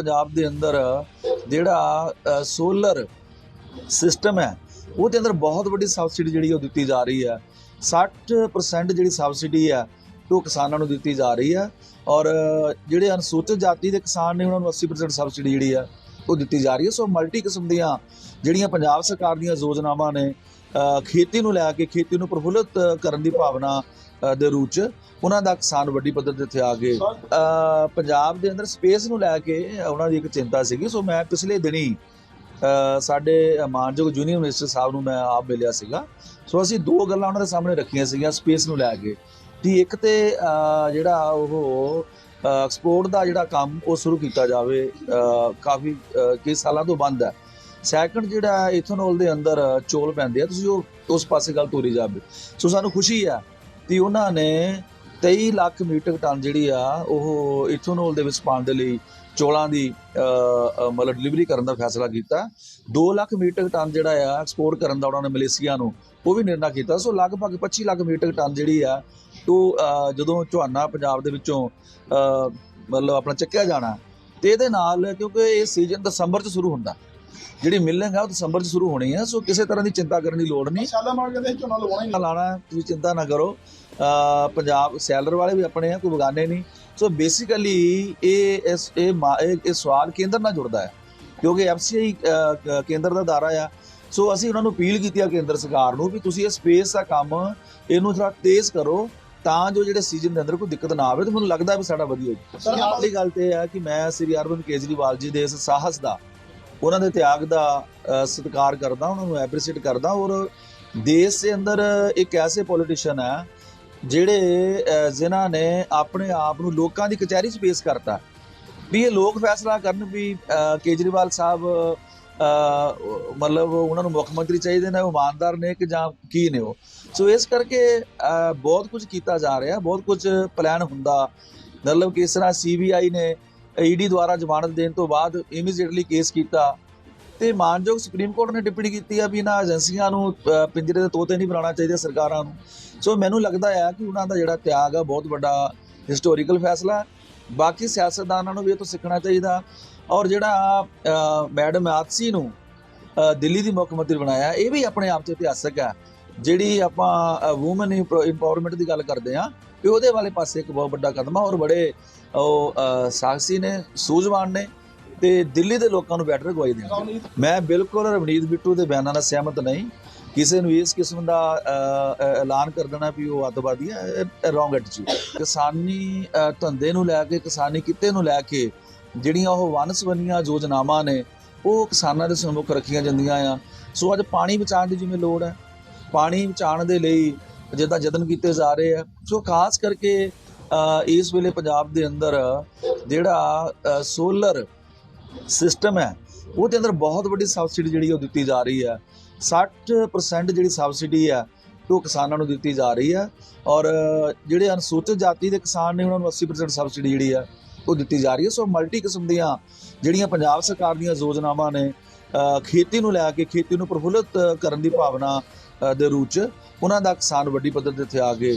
ਪੰਜਾਬ ਦੇ ਅੰਦਰ ਜਿਹੜਾ ਸੋਲਰ ਸਿਸਟਮ ਹੈ ਉਹਦੇ ਅੰਦਰ ਬਹੁਤ ਵੱਡੀ ਸਬਸਿਡੀ ਜਿਹੜੀ ਉਹ ਦਿੱਤੀ ਜਾ ਰਹੀ ਹੈ। 60% ਜਿਹੜੀ ਸਬਸਿਡੀ ਹੈ, ਉਹ ਕਿਸਾਨਾਂ ਨੂੰ ਦਿੱਤੀ ਜਾ ਰਹੀ ਹੈ। ਔਰ ਜਿਹੜੇ ਅਨੁਸੂਚਿਤ ਜਾਤੀ ਦੇ ਕਿਸਾਨ ਨੇ, ਉਹਨਾਂ ਨੂੰ 80% ਸਬਸਿਡੀ ਜਿਹੜੀ ਹੈ ਉਹ ਦਿੱਤੀ ਜਾ ਰਹੀ ਹੈ। ਸੋ ਮਲਟੀ ਕਿਸਮ ਦੀਆਂ ਜਿਹੜੀਆਂ ਪੰਜਾਬ ਸਰਕਾਰ ਦੀਆਂ ਯੋਜਨਾਵਾਂ ਨੇ ਖੇਤੀ ਨੂੰ ਲੈ ਕੇ ਖੇਤੀ ਨੂੰ ਪ੍ਰਫੁੱਲਤ ਕਰਨ ਦੀ ਭਾਵਨਾ ਦੇ ਰੂਪ ਚ ਉਹਨਾਂ ਦਾ ਕਿਸਾਨ ਵੱਡੀ ਪੱਧਰ ਤੇ ਇੱਥੇ ਆ ਗਏ ਪੰਜਾਬ ਦੇ ਅੰਦਰ ਸਪੇਸ ਨੂੰ ਲੈ ਕੇ ਉਹਨਾਂ ਦੀ ਇੱਕ ਚਿੰਤਾ ਸੀਗੀ। ਸੋ ਮੈਂ ਪਿਛਲੇ ਦਿਨੀ ਸਾਡੇ ਮਾਨਯੋਗ ਜੂਨੀਅਰ ਮਿਨਿਸਟਰ ਸਾਹਿਬ ਨੂੰ ਮੈਂ ਆਪ ਮਿਲਿਆ ਸੀਗਾ। ਸੋ ਅਸੀਂ ਦੋ ਗੱਲਾਂ ਉਹਨਾਂ ਦੇ ਸਾਹਮਣੇ ਰੱਖੀਆਂ ਸੀਗੀਆਂ ਸਪੇਸ ਨੂੰ ਲੈ ਕੇ। ਕਿ ਇੱਕ ਤੇ ਜਿਹੜਾ ਉਹ ਐਕਸਪੋਰਟ ਦਾ ਜਿਹੜਾ ਕੰਮ ਉਹ ਸ਼ੁਰੂ ਕੀਤਾ ਜਾਵੇ ਕਾਫੀ ਕਈ ਸਾਲਾਂ ਤੋਂ ਬੰਦ ਹੈ। ਸੈਕੰਡ ਜਿਹੜਾ ਇਥਨੋਲ ਦੇ ਅੰਦਰ ਚੋਲ ਪੈਂਦੇ ਆ, ਤੁਸੀਂ ਉਹ, ਉਸ ਪਾਸੇ ਗੱਲ ਤੋਰੀ ਜਾਵੇ। ਸੋ ਸਾਨੂੰ ਖੁਸ਼ੀ ਆ ਕਿ ਉਹਨਾਂ ਨੇ 23 ਲੱਖ ਮੀਟਰ ਟਨ ਜਿਹੜੀ ਆ, ਉਹ ਇਥੋਨੋਲ ਦੇ ਵਿੱਚ ਪਾਉਣ ਦੇ ਲਈ ਚੋਲਾਂ ਦੀ ਮਤਲਬ ਡਿਲੀਵਰੀ ਕਰਨ ਦਾ ਫੈਸਲਾ ਕੀਤਾ। 2 ਲੱਖ ਮੀਟਰ ਟਨ ਜਿਹੜਾ ਆ ਐਕਸਪੋਰਟ ਕਰਨ ਦਾ ਉਹਨਾਂ ਨੇ ਮਲੇਸ਼ੀਆ ਨੂੰ, ਉਹ ਵੀ ਨਿਰਣਾ ਕੀਤਾ। ਸੋ ਲਗਭਗ 25 ਲੱਖ ਮੀਟਰ ਟਨ ਜਿਹੜੀ ਆ, ਉਹ ਜਦੋਂ ਝੋਨਾ ਪੰਜਾਬ ਦੇ ਵਿੱਚੋਂ ਮਤਲਬ ਆਪਣਾ ਚੱਕਿਆ ਜਾਣਾ, ਤੇ ਇਹਦੇ ਨਾਲ ਕਿਉਂਕਿ ਇਹ ਸੀਜ਼ਨ ਦਸੰਬਰ ਚ ਸ਼ੁਰੂ ਹੁੰਦਾ। ਜਿਹੜੀ ਮਿਲਣਗ ਆ ਉਹ ਦਸੰਬਰ ਚ ਸ਼ੁਰੂ ਹੋਣੀ ਹੈ ਸੋ ਕਿਸੇ ਤਰ੍ਹਾਂ ਦੀ ਚਿੰਤਾ ਕਰਨ ਦੀ ਲੋੜ ਨਹੀਂ। ਸ਼ਾਲਾ ਮਾਰ ਕੇ ਝੋਨਾ ਲਵਾਉਣਾ ਹੀ ਲਾਣਾ ਹੈ, ਤੁਸੀਂ ਚਿੰਤਾ ਨਾ ਕਰੋ। ਪੰਜਾਬ ਸੈਲਰ ਵਾਲੇ ਵੀ ਆਪਣੇ ਆ ਕੋਈ ਬਗਾਨੇ ਨਹੀਂ। ਸੋ ਬੇਸਿਕਲੀ ਇਹ ਇਸ ਇਹ ਇਹ ਸਵਾਲ ਕੇਂਦਰ ਨਾਲ ਜੁੜਦਾ ਹੈ ਕਿਉਂਕਿ ਐਫਸੀਆਈ ਕੇਂਦਰ ਦਾ ਦਾਰਾ ਆ। ਸੋ ਅਸੀਂ ਉਹਨਾਂ ਨੂੰ ਅਪੀਲ ਕੀਤੀ ਆ ਕੇਂਦਰ ਸਰਕਾਰ ਨੂੰ ਵੀ ਤੁਸੀਂ ਇਹ ਸਪੇਸ ਦਾ ਕੰਮ ਇਹਨੂੰ ਥੋੜਾ ਤੇਜ਼ ਕਰੋ ਤਾਂ ਜੋ ਜਿਹੜੇ ਸੀਜ਼ਨ ਦੇ ਅੰਦਰ ਕੋਈ ਦਿੱਕਤ ਨਾ ਆਵੇ ਤੇ ਮੈਨੂੰ ਲੱਗਦਾ ਵੀ ਸਾਡਾ ਵਧੀਆ ਹੋ ਸਰ, ਅਗਲੀ ਗੱਲ ਤੇ ਇਹ ਹੈ ਕਿ ਮੈਂ ਸ੍ਰੀ ਅਰਵਿੰਦ ਕੇਜਰੀਵਾਲ ਜੀ ਦੇ ਇਸ ਸਾਹਸ ਦਾ ਉਹਨਾਂ ਦੇ ਤਿਆਗ ਦਾ ਸਤਿਕਾਰ ਕਰਦਾ, ਉਹਨਾਂ ਨੂੰ ਐਪਰੀਸ਼ੀਏਟ ਕਰਦਾ ਔਰ ਦੇਸ਼ ਦੇ ਅੰਦਰ ਇੱਕ ਐਸੇ ਪੋਲੀਟੀਸ਼ੀਅਨ ਹੈ ਜਿਹੜੇ ਜਿਨ੍ਹਾਂ ਨੇ ਆਪਣੇ ਆਪ ਨੂੰ ਲੋਕਾਂ ਦੀ ਕਚਹਿਰੀ 'ਚ ਪੇਸ਼ ਕਰਤਾ। ਵੀ ਇਹ ਲੋਕ ਫੈਸਲਾ ਕਰਨ ਵੀ ਕੇਜਰੀਵਾਲ ਸਾਹਿਬ ਮਤਲਬ ਉਹਨਾਂ ਨੂੰ ਮੁੱਖ ਮੰਤਰੀ ਚਾਹੀਦੇ ਨੇ, ਉਹ ਇਮਾਨਦਾਰ ਨੇ ਕਿ ਜਾਂ ਕੀ ਨੇ ਉਹ। ਸੋ ਇਸ ਕਰਕੇ ਬਹੁਤ ਕੁਝ ਕੀਤਾ ਜਾ ਰਿਹਾ, ਬਹੁਤ ਕੁਝ ਪਲਾਨ ਹੁੰਦਾ। ਮਤਲਬ ਕਿ ਇਸ ਤਰ੍ਹਾਂ ਸੀਬੀਆਈ ਨੇ ਈਡੀ ਦੁਆਰਾ ਜ਼ਮਾਨਤ ਦੇਣ ਤੋਂ ਬਾਅਦ ਇਮੀਡੀਏਟਲੀ ਕੇਸ ਕੀਤਾ। ਤੇ ਮਾਨਯੋਗ ਸੁਪਰੀਮ ਕੋਰਟ ਨੇ ਟਿੱਪਣੀ ਕੀਤੀ ਆ ਵੀ ਇਹਨਾਂ ਏਜੰਸੀਆਂ ਨੂੰ ਪਿੰਜਰੇ ਦੇ ਤੋਤੇ ਨਹੀਂ ਬਣਾਉਣਾ ਚਾਹੀਦਾ ਸਰਕਾਰਾਂ ਨੂੰ। ਸੋ ਮੈਨੂੰ ਲੱਗਦਾ ਆ ਕਿ ਉਹਨਾਂ ਦਾ ਜਿਹੜਾ ਤਿਆਗ ਆ, ਬਹੁਤ ਵੱਡਾ ਹਿਸਟੋਰੀਕਲ ਫੈਸਲਾ ਬਾਕੀ ਸਿਆਸਤਦਾਨਾਂ ਨੂੰ ਵੀ ਇਹ ਤੋਂ ਸਿੱਖਣਾ ਚਾਹੀਦਾ। ਔਰ ਜਿਹੜਾ ਮੈਡਮ ਆਤਸੀ ਨੂੰ ਦਿੱਲੀ ਦੀ ਮੁੱਖ ਮੰਤਰੀ ਬਣਾਇਆ, ਇਹ ਵੀ ਆਪਣੇ ਆਪ 'ਚ ਇਤਿਹਾਸਕ ਹੈ। ਜਿਹੜੀ ਆਪਾਂ ਔਮਨ ਇੰਪਾਵਰਮੈਂਟ ਦੀ ਗੱਲ ਕਰਦੇ ਆ ਵੀ ਉਹਦੇ ਵਾਲੇ ਪਾਸੇ ਇੱਕ ਬਹੁਤ ਵੱਡਾ ਕਦਮ ਆ ਔਰ ਬੜੇ ਉਹ ਅ, ਸਾਹਸੀ ਨੇ ਸੂਝਵਾਨ ਨੇ ਤੇ ਦਿੱਲੀ ਦੇ ਲੋਕਾਂ ਨੂੰ ਬੈਟਰ ਗਵਾਈ ਦੇਣਗੇ ਮੈਂ ਬਿਲਕੁਲ ਰਵਨੀਤ ਬਿੱਟੂ ਦੇ ਬਿਆਨਾਂ ਨਾਲ ਸਹਿਮਤ ਨਹੀਂ। ਕਿਸੇ ਨੂੰ ਇਸ ਕਿਸਮ ਦਾ ਐਲਾਨ ਕਰ ਦੇਣਾ ਵੀ ਉਹ ਅੱਤਵਾਦੀ ਹੈ ਰੋਂਗ ਐਟੀਟਿਊਡ ਕਿਸਾਨੀ ਧੰਦੇ ਨੂੰ ਲੈ ਕੇ ਕਿਸਾਨੀ ਕਿੱਤੇ ਨੂੰ ਲੈ ਕੇ ਜਿਹੜੀਆਂ ਉਹ ਵਨਸਵਨੀਆਂ ਯੋਜਨਾਵਾਂ ਨੇ ਉਹ ਕਿਸਾਨਾਂ ਦੇ ਸਨਮੁਖ ਰੱਖੀਆਂ ਜਾਂਦੀਆਂ ਆ। ਸੋ ਅੱਜ ਪਾਣੀ ਬਚਾਉਣ ਦੀ ਜਿਵੇਂ ਲੋੜ ਹੈ। ਪਾਣੀ ਬਚਾਉਣ ਦੇ ਲਈ ਜਿੱਦਾਂ ਯਤਨ ਕੀਤੇ ਜਾ ਰਹੇ ਆ। ਸੋ ਖਾਸ ਕਰਕੇ ਇਸ ਵੇਲੇ ਪੰਜਾਬ ਦੇ ਅੰਦਰ, ਜਿਹੜਾ ਸੋਲਰ ਸਿਸਟਮ ਹੈ ਉਹਦੇ ਅੰਦਰ ਬਹੁਤ ਵੱਡੀ ਸਬਸਿਡੀ ਜਿਹੜੀ ਉਹ ਦਿੱਤੀ ਜਾ ਰਹੀ ਹੈ 60% ਜਿਹੜੀ ਸਬਸਿਡੀ ਹੈ ਉਹ ਕਿਸਾਨਾਂ ਨੂੰ ਦਿੱਤੀ ਜਾ ਰਹੀ ਹੈ ਔਰ, ਜਿਹੜੇ ਅਨੁਸੂਚਿਤ ਜਾਤੀ ਦੇ ਕਿਸਾਨ ਨੇ, ਉਹਨਾਂ ਨੂੰ 80% ਸਬਸਿਡੀ ਜਿਹੜੀ ਹੈ ਉਹ ਦਿੱਤੀ ਜਾ ਰਹੀ ਹੈ ਸੋ ਮਲਟੀ ਕਿਸਮ ਦੀਆਂ ਜਿਹੜੀਆਂ ਪੰਜਾਬ ਸਰਕਾਰ ਦੀਆਂ ਯੋਜਨਾਵਾਂ ਨੇ ਖੇਤੀ ਨੂੰ ਲੈ ਕੇ, ਖੇਤੀ ਨੂੰ ਪ੍ਰਫੁੱਲਤ ਕਰਨ ਦੀ ਭਾਵਨਾ ਦੇ ਰੂਪ ਚ ਉਹਨਾਂ ਦਾ ਕਿਸਾਨ ਵੱਡੀ ਪੱਧਰ ਤੇ ਇੱਥੇ ਆ ਗਏ